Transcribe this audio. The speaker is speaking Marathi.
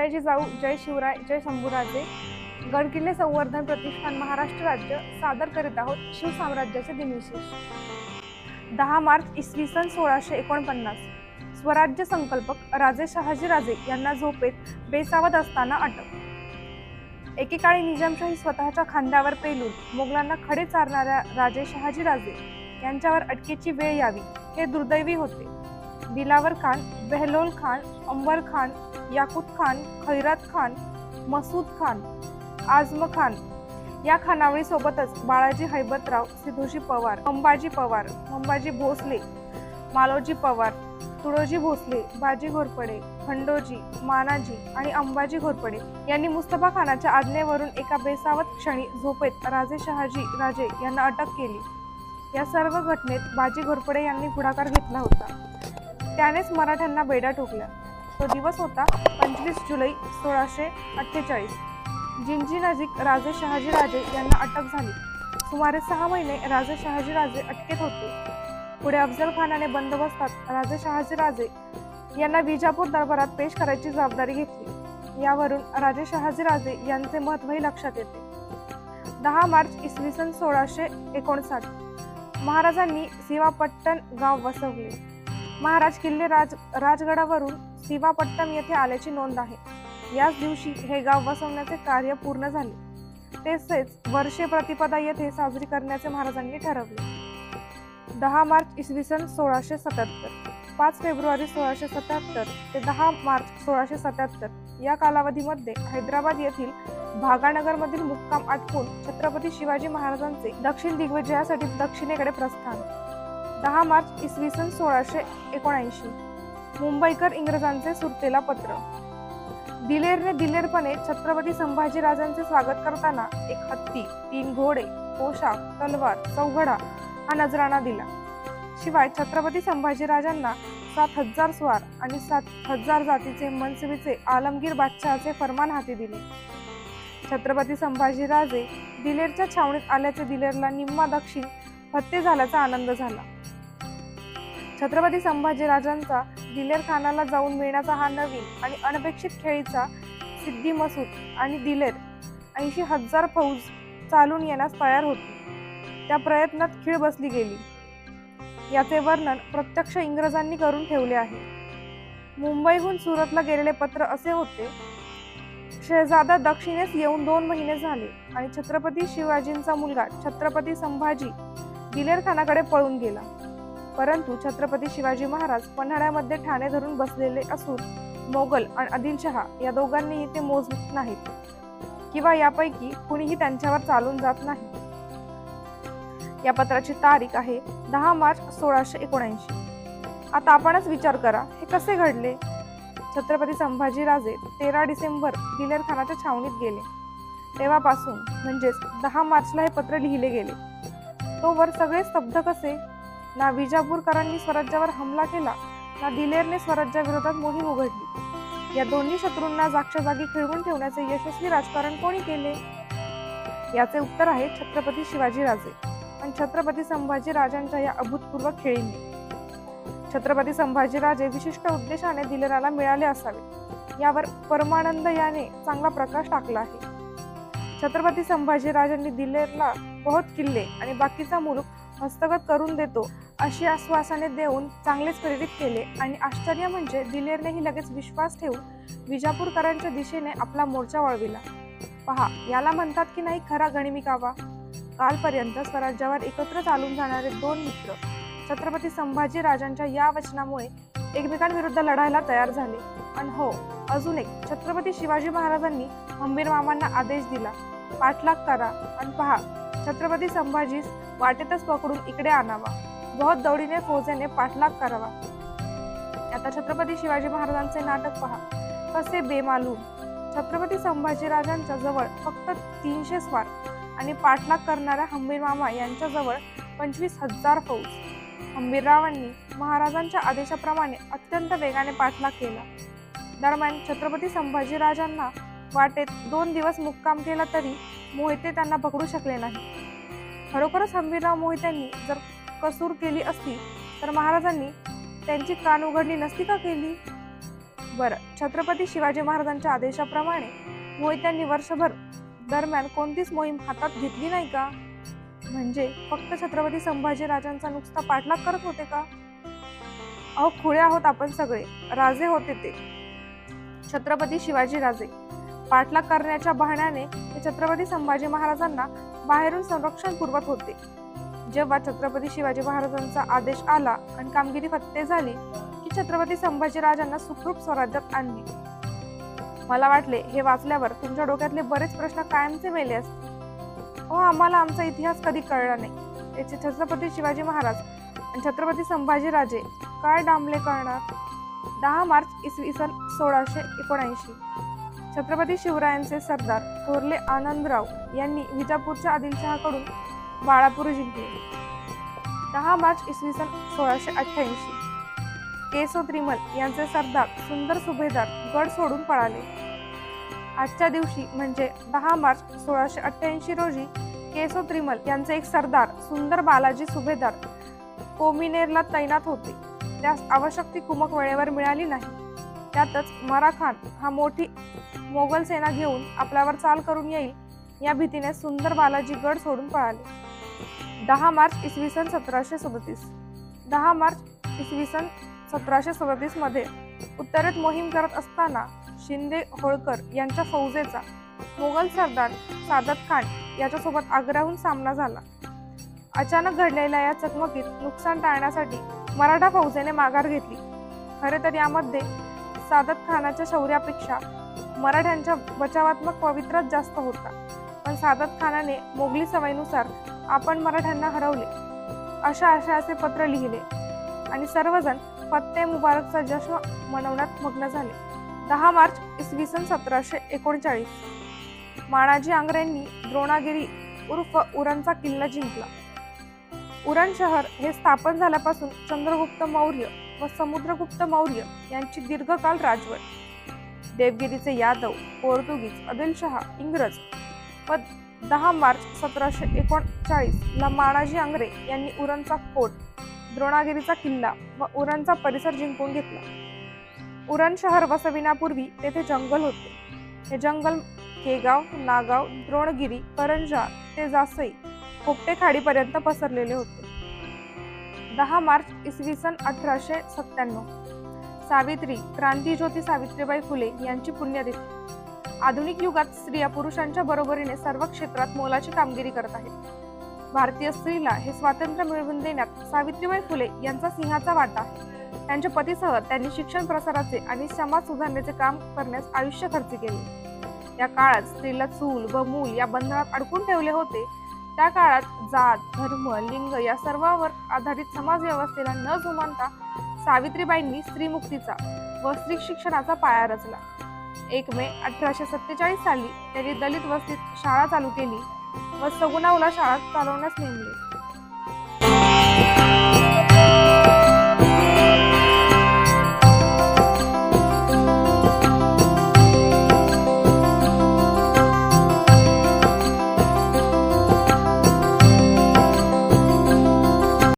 जय जिजाऊ जय शिवराय जय शंभूराजे. गडकिल्ले संवर्धन प्रतिष्ठान महाराष्ट्र राज्य सादर करीत आहोत शिवसाम्राज्याचे दिनविशेष. दहा मार्च इसवी सन सोळाशे एकोणपन्नास. स्वराज्य संकल्पक राजे शहाजी राजे यांना झोपेत बेसावत असताना अटक. एकेकाळी निजामशाही स्वतःच्या खांद्यावर पेलून मोगलांना खडे चारणाऱ्या राजे शहाजी राजे यांच्यावर अटकेची वेळ यावी हे दुर्दैवी होते. दिलावर खान बेहलोल खान अंबर खान याकुत खान खैरात खान मसूद खान आझम खान. या खानावळीसोबतच बाळाजी हैबतराव सिद्धूजी पवार अंबाजी पवार अंबाजी भोसले मालोजी पवार तुळोजी भोसले बाजी घोरपडे खंडोजी मानाजी आणि अंबाजी घोरपडे यांनी मुस्तफा खानाच्या आज्ञेवरून एका बेसावत क्षणी झोपेत राजे शहाजी राजे यांना अटक केली. या सर्व घटनेत बाजी घोरपडे यांनी पुढाकार घेतला होता. त्यानेच मराठ्यांना बेड्या ठोकल्या. तो दिवस होता पंचवीस जुलै सोळाशे अठ्ठेचाळीस. जिंजी नजीक राजे शहाजी राजे यांना अटक झाली. सुमारे सहा महिने राजे शहाजी राजे अटकेत होते. पुढे अफजल खानाने बंदोबस्तात राजे शहाजीराजे यांना विजापूर दरबारात पेश करायची जबाबदारी घेतली. यावरून राजे शहाजी राजे यांचे महत्वही लक्षात येते. दहा मार्च इसवी सन सोळाशे एकोणसाठ. महाराजांनी सीमापट्टण गाव वसवले. महाराज किल्ले राज राजगडावरून सिवापट्टम येथे आल्याची नोंद आहे. याच दिवशी हे गाव वसवण्याचे कार्य पूर्ण झाले. तसेच वर्षे प्रतिपदा येथे साजरी करण्याचे महाराजांनी ठरवले. दहा मार्च इसवी सन सोळाशे सत्याहत्तर. पाच फेब्रुवारी सोळाशे सत्याहत्तर ते दहा मार्च सोळाशे सत्याहत्तर या कालावधीमध्ये हैदराबाद येथील भागानगरमधील मुक्काम आटपून छत्रपती शिवाजी महाराजांचे दक्षिण दिग्विजयासाठी दक्षिणेकडे प्रस्थान. दहा मार्च इसवी सन सोळाशे एकोणऐंशी. मुंबईकर इंग्रजांचे सुरतेला पत्र. दिलेरने दिलेरपणे छत्रपती संभाजीराजांचे स्वागत करताना एक हत्ती तीन घोडे पोशाख तलवार चौघडा हा नजराणा दिला. शिवाय छत्रपती संभाजीराजांना सात हजार स्वार आणि सात हजार जातीचे मनसबीचे आलमगीर बादशहाचे फरमान हाती दिले. छत्रपती संभाजीराजे दिलेरच्या छावणीत आल्याचे दिलेरला निम्मा दक्षिण फत्ते झाल्याचा आनंद झाला. छत्रपती संभाजीराजांचा दिलेर खानाला जाऊन मिळण्याचा हा नवीन आणि अनपेक्षित खेळीचा सिद्धी मसूद आणि दिलेर ऐंशी हजार फौज चालून येण्यास तयार होती. त्या प्रयत्नात खीळ बसली गेली. याचे वर्णन प्रत्यक्ष इंग्रजांनी करून ठेवले आहे. मुंबईहून सुरतला गेलेले पत्र असे होते शहजादा दक्षिणेस येऊन दोन महिने झाले आणि छत्रपती शिवाजींचा मुलगा छत्रपती संभाजी दिलेर खानाकडे पळून गेला. परंतु छत्रपती शिवाजी महाराज पन्हाळ्यामध्ये ठाणे धरून बसलेले असून मोगल आणि आदिलशहा या दोघांनीही ते मोजत नाहीत. किंवा यापैकी कुणीही त्यांच्यावर चालून जात नाही. या पत्राची तारीख आहे दहा मार्च सोळाशे एकोणऐंशी. आता आपणच विचार करा हे कसे घडले? छत्रपती संभाजीराजे तेरा डिसेंबर दिलेर खानाच्या छावणीत गेले. तेव्हापासून म्हणजेच दहा मार्चला हे पत्र लिहिले गेले. तोवर सगळे स्तब्ध कसे? ना विजापूरकरांनी स्वराज्यावर हमला केला ना दिलेरने स्वराज्याविरोधात मोहीम उघडली. या दोन्ही शत्रूंना जागच्या जागी खिळवून ठेवण्याचे यशस्वी राजकारण कोणी केले? याचे उत्तर आहे छत्रपती शिवाजीराजे. पण छत्रपती संभाजी राजांच्या या अभूतपूर्व खेळींनी. छत्रपती संभाजीराजे विशिष्ट उद्देशाने दिलेराला मिळाले असावे. यावर परमानंद याने चांगला प्रकाश टाकला आहे. छत्रपती संभाजीराजांनी दिलेरला बहुत किल्ले आणि बाकीचा मुलूक हस्तगत करून देतो अशी आश्वासने देऊन चांगलेच प्रेरित केले. आणि आश्चर्य म्हणजे दिलेरनेही लगेच विश्वास ठेवून विजापूरकरांच्या दिशेने आपला मोर्चा वळविला पहा याला म्हणतात की नाही खरा गणिमिकावा? कालपर्यंत स्वराज्यावर एकत्र चालून जाणारे दोन मित्र छत्रपती संभाजी राजांच्या या वचनामुळे एकमेकांविरुद्ध लढायला तयार झाले. आणि हो अजून एक छत्रपती शिवाजी महाराजांनी हंबीर मामांना आदेश दिला. पाठलाग करा. आणि पहा छत्रपती संभाजीस वाटेतच पकडून इकडे आणावा. बहुत दौडीने फौजेने पाठलाग करावा. आता छत्रपती शिवाजी महाराजांचे नाटक पहा. कसे बेमालूम. छत्रपती संभाजीराजांच्या जवळ फक्त तीनशे स्वार आणि पाठलाग करणाऱ्या हंबीर मामा यांच्या जवळ पंचवीस हजार फौज. हंबीररावांनी महाराजांच्या आदेशाप्रमाणे अत्यंत वेगाने पाठलाग केला. दरम्यान छत्रपती संभाजीराजांना वाटेत दोन दिवस मुक्काम केला तरी मोहिते त्यांना पकडू शकले नाही. खरोखरच हंबीरराव मोहित्यांनी जर कसूर केली असती तर महाराजांनी त्यांची कान उघडली नसती का केली? बरं छत्रपती शिवाजी महाराजांच्या आदेशाप्रमाणे मोहित्यांनी वर्षभर दरम्यान कोणतीच मोहीम हातात घेतली नाही का? म्हणजे फक्त छत्रपती संभाजी राजांचा नुसता पाठलाग करत होते का? अहो खुळे आहोत आपण सगळे राजे होते ते. छत्रपती शिवाजी राजे पाठलाग करण्याच्या बहाण्याने ते छत्रपती संभाजी महाराजांना बाहेरून संरक्षण पुरवत होते. जेव्हा छत्रपती शिवाजी महाराजांचा आदेश आला आणि कामगिरी फत्ते झाली की छत्रपती संभाजी राजांना सुखरूप स्वराज्यात आणली. मला वाटले हे वाचल्यावर तुमच्या डोक्यातले बरेच प्रश्न कायमचे मेले असते हो आम्हाला आमचा इतिहास कधी कळला नाही. त्याचे छत्रपती शिवाजी महाराज आणि छत्रपती संभाजी राजे काय डांबले करणार? दहा मार्च इसवी सन सोळाशे एकोणऐंशी. छत्रपती शिवरायांचे सरदार थोरले आनंदराव यांनी विजापूरच्या आदिलशहाकडून बाळापूर जिंकले. दहा मार्च इसवी सन सोळाशे अठ्ठ्याऐंशी. केसो त्रिमल यांचे सरदार सुंदर सुभेदार गड सोडून पळाले. आजच्या दिवशी म्हणजे दहा मार्च सोळाशे अठ्ठ्याऐंशी रोजी केसो त्रिमल यांचे एक सरदार सुंदर बालाजी सुभेदार कोमिनेरला तैनात होते. त्यास आवश्यक ती कुमक वेळेवर मिळाली नाही. त्यातच मराखान हा मोठी मोगल सेना घेऊन आपल्यावर चाल करून येईल या भीतीने सुंदर बालाजी गड सोडून पळाले. दहा मार्च इसवी सन सतराशे सदतीस. दहा मार्च इसवी सन सतराशे सदतीसमध्ये उत्तरेत मोहीम करत असताना शिंदे होळकर यांच्या फौजेचा मोगल सरदार सादत खान याच्यासोबत आग्र्याहून सामना झाला. अचानक घडलेल्या या चकमकीत नुकसान टाळण्यासाठी मराठा फौजेने माघार घेतली. खरे तर यामध्ये सादत खानाच्या शौर्यापेक्षा मराठ्यांच्या बचावात्मक पवित्रच जास्त होता. पण सादत खानाने मोगली सवयीनुसार आपण मराठ्यांना हरवले. अशा आशयाचे पत्र लिहिले. आणि सर्वजण फत्ते मुबारकचा जश्न मनवण्यात मग्न झाले. दहा मार्च इसवी सन सतराशे एकोणचाळीस. माणाजी आंग्रेंनी द्रोणागिरी उर्फ उरणचा किल्ला जिंकला. उरण शहर हे स्थापन झाल्यापासून चंद्रगुप्त मौर्य व समुद्रगुप्त मौर्य यांची दीर्घकाल राजवट. देवगिरीचे यादव पोर्तुगीज आदिलशहा इंग्रज व दहा मार्च सतराशे एकोणचाळीस ला माणाजी आंग्रे यांनी उरणचा कोट द्रोणागिरीचा किल्ला व उरणचा परिसर जिंकून घेतला. उरण शहर वसविण्यापूर्वी तेथे जंगल होते. हे जंगल केगाव नागाव द्रोणगिरी करंजा ते जासई खोपटे खाडीपर्यंत पसरलेले होते. दहा मार्च इसवी सन अठराशे सत्त्याण्णव. सावित्री क्रांतीज्योती सावित्रीबाई फुले यांची पुण्यतिथी. आधुनिक युगात स्त्रिया पुरुषांच्या बरोबरीने सर्व क्षेत्रात मोलाची कामगिरी करत आहेत. भारतीय स्त्रीला हे स्वातंत्र्य मिळवून देण्यात सावित्रीबाई फुले यांचा सिंहाचा वाटा त्यांच्या पतीसह त्यांनी शिक्षण प्रसाराचे आणि समाज सुधारण्याचे काम करण्यास आयुष्य खर्च केले. या काळात स्त्रीला चूल व मूल या बंधनात अडकून ठेवले होते. त्या काळात जात धर्म लिंग या सर्वावर आधारित समाज व्यवस्थेला न जुमानता सावित्रीबाईंनी स्त्रीमुक्तीचा व स्त्री शिक्षणाचा पाया रचला. एक मे अठराशे सत्तेचाळीस साली त्यांनी दलित वस्तीत शाळा चालू केली व सगुणावला शाळा चालवण्यास नेमले.